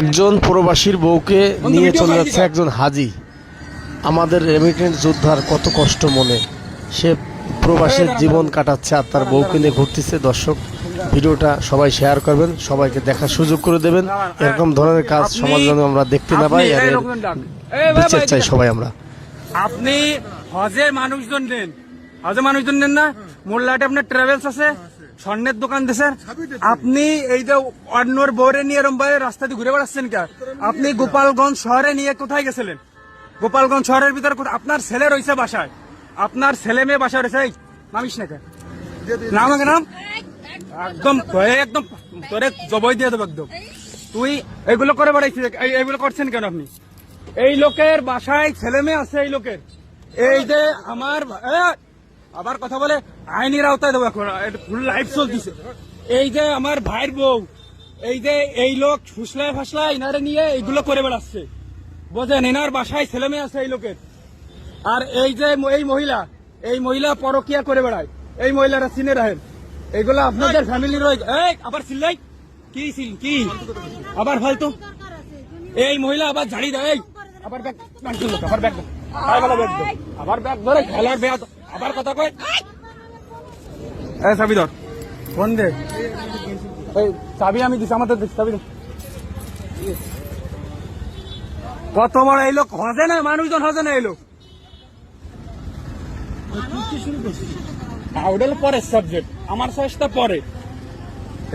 একজন প্রবাসীর বউকে নিয়ে চলে যাচ্ছে একজন হাজি। আমাদের রেমিটেন্স যোদ্ধার কত কষ্ট মনে। সে প্রবাসের জীবন কাটাচ্ছে আর তার বউকে নিয়ে ঘুরতেছে। দর্শক ভিডিওটা সবাই শেয়ার করবেন সবাইকে দেখার সুযোগ করে দেবেন। এরকম ধরনের কাজ সমাজ যেন আমরা দেখতে না পাই আর বিচার চাই সবাই আমরা। আপনি হজে মানুষজন নেন হজে মানুষজন নেন না। মোল্লাটে আপনার ট্রাভেলস আছে। স্বর্ণের দোকান দেশের আপনি এই যে অন্যর বোরে নিয়ে এরম ভাবে রাস্তা দিয়ে ঘুরে বেড়াচ্ছেন কে আপনি গোপালগঞ্জ শহরে নিয়ে কোথায় গেছিলেন? গোপালগঞ্জ শহরের ভিতরে আপনার ছেলে রয়েছে বাসায়। আপনার ছেলে মেয়ে বাসায় রয়েছে। এই, নামিস না কে নাম আগে নাম। একদম একদম তোরে জবই দিয়ে দেবো একদম। তুই এগুলো করে বেড়াইছিস এই- এইগুলো করছেন কেন আপনি? এই লোকের বাসায় ছেলে মেয়ে আছে এই লোকের। এই যে আমার আবার কথা বলে, আইনের আওতায় দেবো এখন। ফুল লাইফ চলতেছে। এই যে আমার ভাইয়ের বউ, এই যে এই লোক ফুসলায় ফাসলায় ইনারে নিয়ে এইগুলো করে বেড়াচ্ছে। বোঝেন, এনার বাসায় ছেলে মেয়ে আছে এই লোকের। আর এই যে এই মহিলা এই মহিলা পরকিয়া করে বেড়ায়। এই মহিলারা চিনে রাখেন। এগুলো আপনাদের ফ্যামিলির আবার চিল্লাই। কি চিল, কি? আবার ফালতু। এই মহিলা আবার ঝাড়ি দেয়। আবার ব্যাগ আবার ব্যাগ। আবার ব্যাগ ধরে, খেলার ব্যাগ আবার কথা কয়। এই চাবি ধর ফোন দে? এই চাবি আমি দিছি আমাদের চাবি দে। কত বড় এই লোক হজে না মানুষজন হজে না এই লোক? হলো পরের সাবজেক্ট আমার চেষ্টা পরে।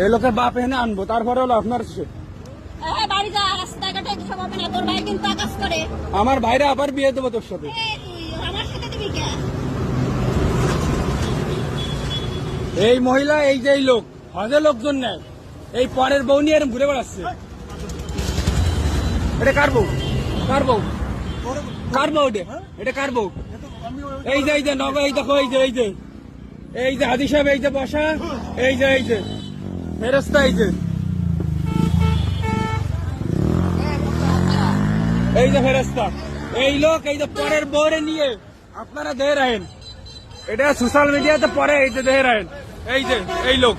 এই লোকের বাপ এনে আনব তারপরে হলো আপনার শেষ। এই বাড়ি যা রাস্তাঘাটে এসব হবে না তোর ভাই কিন্তু আকাশ করে। আমার ভাইরা আবার বিয়ে দেবো তোর সাথে। আমার সাথে দিবি কে এই মহিলা, এই যে এই লোক, হজে লোকজন নেয়। এই পরের বউ নিয়ে ঘুরে বেড়াচ্ছে। এটা কার বউ? কার বউ? কার বউ এটা? কার বউ? এই যে এই যে নব এই দেখো, এই যে এই যে। এই যে হাজি সাহেব, এই যে বসা। এই যে এই যে। ফেরস্তা এই যে। এই যে ফেরস্তা এই লোক, এই যে পরের বউরে নিয়ে আপনারা দিয়ে রাখেন। এটা সোশ্যাল মিডিয়াতে পরে এই যে দেখে রাখেন এই যে এই লোক।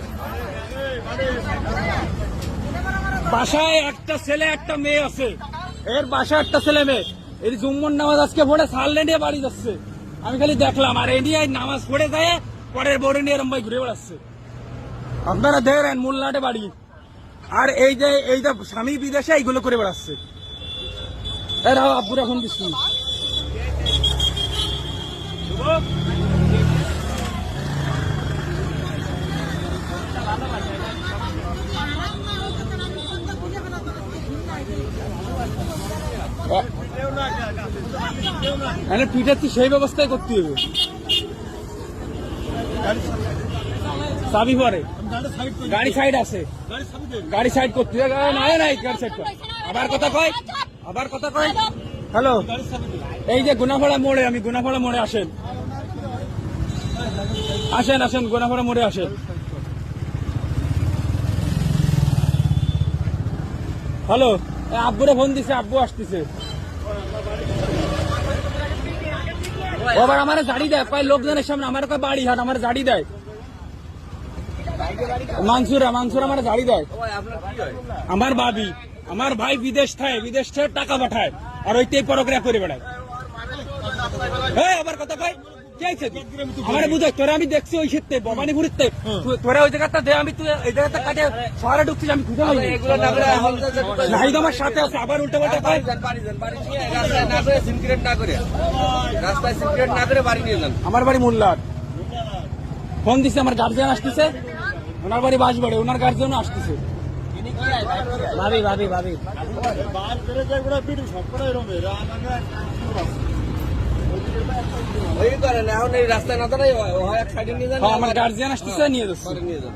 বাসায় একটা ছেলে একটা মেয়ে আছে। এর বাসায় একটা ছেলে মেয়ে। এই জুম্মন নামাজ আজকে পড়ে সারলে নিয়ে বাড়ি যাচ্ছে। আমি খালি দেখলাম আর এই নিয়ে নামাজ পড়ে যায় পরের বড় নিয়ে এরম ভাই ঘুরে বেড়াচ্ছে। আপনারা দেখেন মোল্লাটে বাড়ি। আর এই যে এই যে স্বামী বিদেশে এইগুলো করে বেড়াচ্ছে। এরা আব্বুর এখন দিচ্ছি মানে পিঠের তো সেই ব্যবস্থাই করতে হবে। চাবি পরে। গাড়ি সাইড আছে। গাড়ি সাইড করতে হবে। নাই নাই গাড়ি সাইড আবার কথা কয়। আবার কথা কয়। হ্যালো। এই যে গুনাফাড়া মোড়ে, আমি গুনাফাড়া মোড়ে আসেন। আসেন আসেন, গুনাফাড়া মোড়ে আসেন। হ্যালো আব্বুরে ফোন দিছে, আব্বু আসতেছে। আবার আমার জাড়ি দেয়, কয় লোকজনের সামনে, আমার কয় বাড়ি হাট, আমার জাড়ি দেয়। মানসুরা, মানসুর আমার জাড়ি দেয়। আমার বাবি আমার ভাই বিদেশ থাকে বিদেশ থেকে টাকা পাঠায়, আর ওইটাই পরক্রিয়া করে বেড়ায়। আবার কথা কয়? আমার বুঝাই তোরা আমি দেখছি ওই ক্ষেত্রে ভবানী ঘুরিতে তোরা ওই জায়গাটা দে আমি তুই এই জায়গাটা কাটে শহরে ঢুকছিস আমি খুঁজে আমার সাথে আছে আবার উল্টা পাল্টা কয় আমার বাড়ি মোল্লার। ফোন দিছে আমার গার্জিয়ান আসতেছে। ওনার বাড়ি বাসবাড়ে ওনার গার্জিয়ানও আসতেছে। ভাবি ভাবি ভাবি। রাস্তায় না দাঁড়াই হয় এক সাইডে নিয়ে যান হ্যাঁ, আমার গার্জিয়ান আসতেছে নিয়ে যাচ্ছে। নিয়ে যান।